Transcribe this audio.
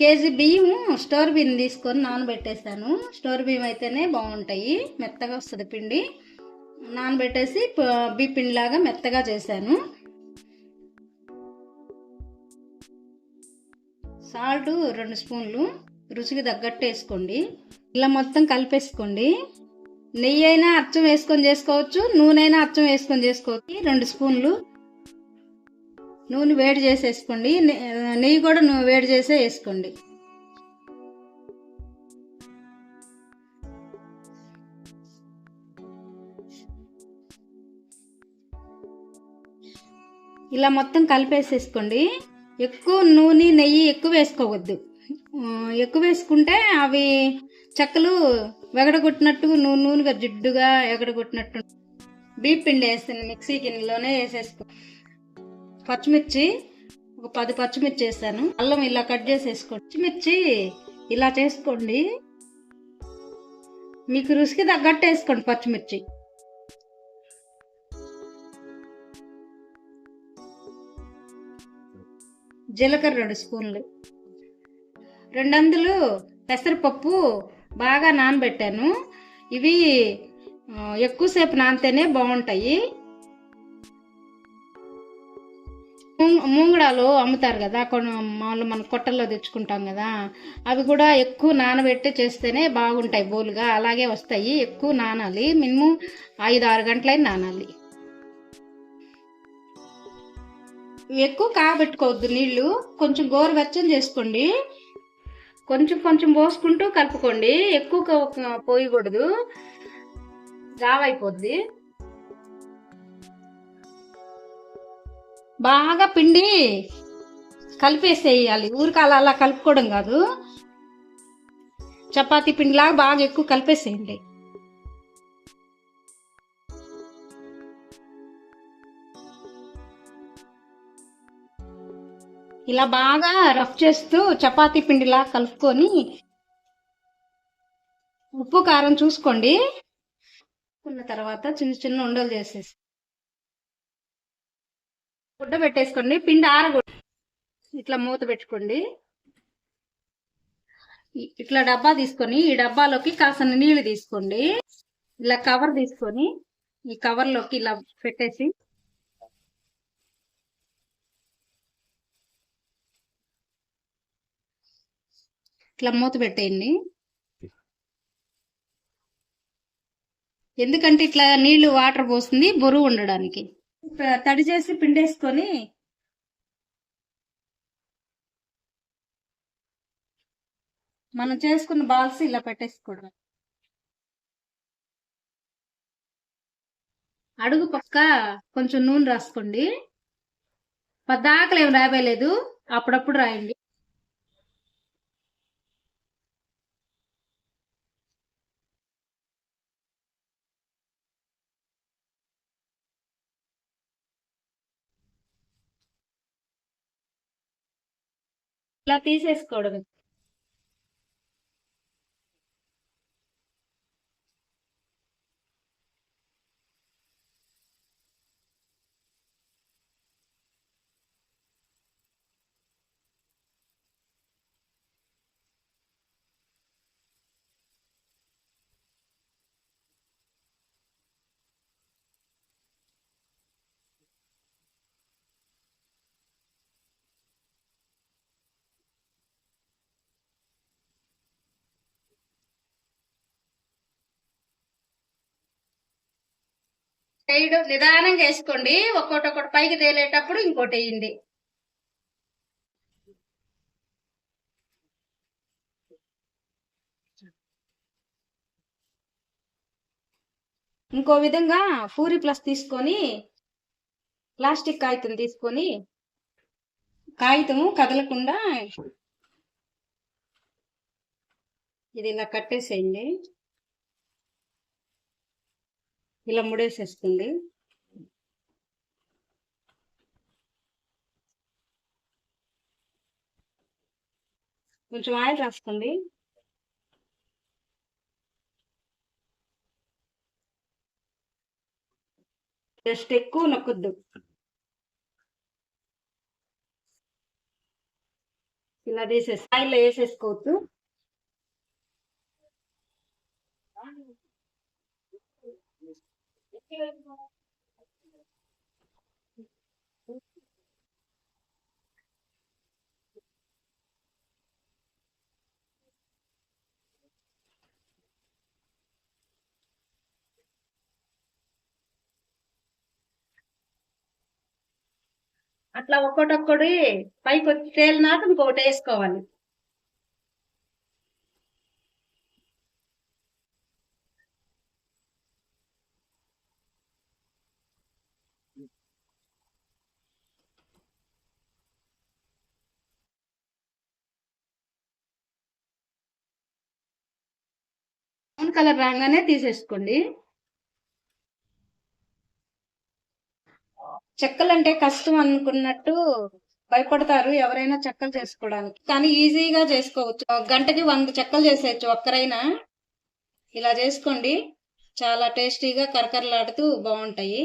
KG బియ్యము store బియ్యం తీసుకొని నానబెట్టేసాను స్టోర్ బియ్యం అయితేనే బాగుంటాయి. మెత్తగా వస్తుంది పిండి. నానబెట్టేసి బియ్య పిండిలాగా మెత్తగా చేశాను. సాల్ట్ రెండు స్పూన్లు. రుచికి తగ్గట్టు వేసుకోండి. ఇలా మొత్తం కలిపేసుకోండి. నెయ్యి అయినా అచ్చం వేసుకొని చేసుకోవచ్చు. నూనె అయినా అచ్చం వేసుకొని చేసుకోవచ్చు. రెండు స్పూన్లు నూనె వేడి చేసేసుకోండి. నెయ్యి కూడా నువ్వు వేడి చేసే వేసుకోండి. ఇలా మొత్తం కలిపేసేసుకోండి. ఎక్కువ నూనె నెయ్యి ఎక్కువ వేసుకోవద్దు. ఎక్కువ వేసుకుంటే అవి చెక్కలు వెగడగొట్టినట్టు నూనె నూనెగా జిడ్డుగా ఎగడగొట్టినట్టు. బీప్ పిండి వేస్తాను మిక్సీ గిన్నెలోనే వేసేసుకో. పచ్చిమిర్చి ఒక పది పచ్చిమిర్చి వేసాను. అల్లం ఇలా కట్ చేసేసుకోండి పచ్చిమిర్చి ఇలా చేసుకోండి. మీకు రుచికి తగ్గట్టు వేసుకోండి పచ్చిమిర్చి. జీలకర్ర రెండు స్పూన్లు. రెండందులు పెసరపప్పు బాగా నానబెట్టాను. ఇవి ఎక్కువసేపు నానితేనే బాగుంటాయి. మూంగడాలు అమ్ముతారు కదా కొన్ని మామూలు మన కొట్టల్లో తెచ్చుకుంటాం కదా అవి కూడా ఎక్కువ నానబెట్టి చేస్తేనే బాగుంటాయి బోలుగా అలాగే వస్తాయి. ఎక్కువ నానాలి మినిమం ఐదు ఆరు గంటలైనా నానాలి. ఎక్కువ కాబెట్టుకోవద్దు నీళ్ళు కొంచెం గోరువెచ్చని చేసుకోండి. కొంచెం కొంచెం పోసుకుంటూ కలుపుకోండి. ఎక్కువ పోయకూడదు జావైపోద్ది బాగా పిండి కలిపేసేయాలి. ఊరికాల అలా అలా కలుపుకోవడం కాదు. చపాతీ పిండిలాగా బాగా ఎక్కువ కలిపేసేయండి. ఇలా బాగా రఫ్ చేస్తూ చపాతీ పిండిలా కలుపుకొని ఉప్పు కారం చూసుకోండి. ఉన్న తర్వాత చిన్న చిన్న ఉండలు చేసేసి గుడ్డ పెట్టేసుకోండి పిండి ఆరగొట్టు ఇట్లా మూత పెట్టుకోండి. ఇట్లా డబ్బా తీసుకొని ఈ డబ్బాలోకి కాసిన నీళ్ళు తీసుకోండి. ఇలా కవర్ తీసుకొని ఈ కవర్లోకి ఇలా పెట్టేసి ఇట్లా మూత పెట్టేయండి. ఎందుకంటే ఇట్లా నీళ్ళు వాటర్ పోస్తుంది బరువు ఉండడానికి. తడి చేసి పిండేసుకొని మనం చేసుకున్న బాల్స్ ఇలా పెట్టేసుకోవడం. అడుగు పక్క కొంచెం నూనె రాసుకోండి. పద్దాకలు ఏం రాయలేదు అప్పుడప్పుడు రాయండి. ఇలా తీసేసుకోవడం సైడ్ నిదానంగా వేసుకోండి. ఒక్కొక్కటి ఒకటి పైకి తేలేటప్పుడు ఇంకోటి వేయండి. ఇంకో విధంగా పూరి ప్లస్ తీసుకొని ప్లాస్టిక్ కాగితం తీసుకొని కాగితము కదలకుండా ఇది ఇలా కట్టేసేయండి. ఇలా ముడేసేసుకోండి కొంచెం ఆయిల్ రాసుకోండి జస్ట్ ఎక్కువ నొక్కొద్దు. ఇలా తీసేసి ఆయిల్లో వేసేసుకోవద్దు. అట్లా ఒక్కొక్కటి పైకి వచ్చి తేలినాక ఇంకొకటి వేసుకోవాలి. కలర్ రాగానే తీసేసుకోండి. చెక్కలు అంటే కష్టం అనుకున్నట్టు భయపడతారు ఎవరైనా చెక్కలు చేసుకోవడానికి. కానీ ఈజీగా చేసుకోవచ్చు. గంటకి వంద చెక్కలు చేసేయచ్చు ఒక్కరైనా. ఇలా చేసుకోండి. చాలా టేస్టీగా కరకరలాడుతూ బాగుంటాయి.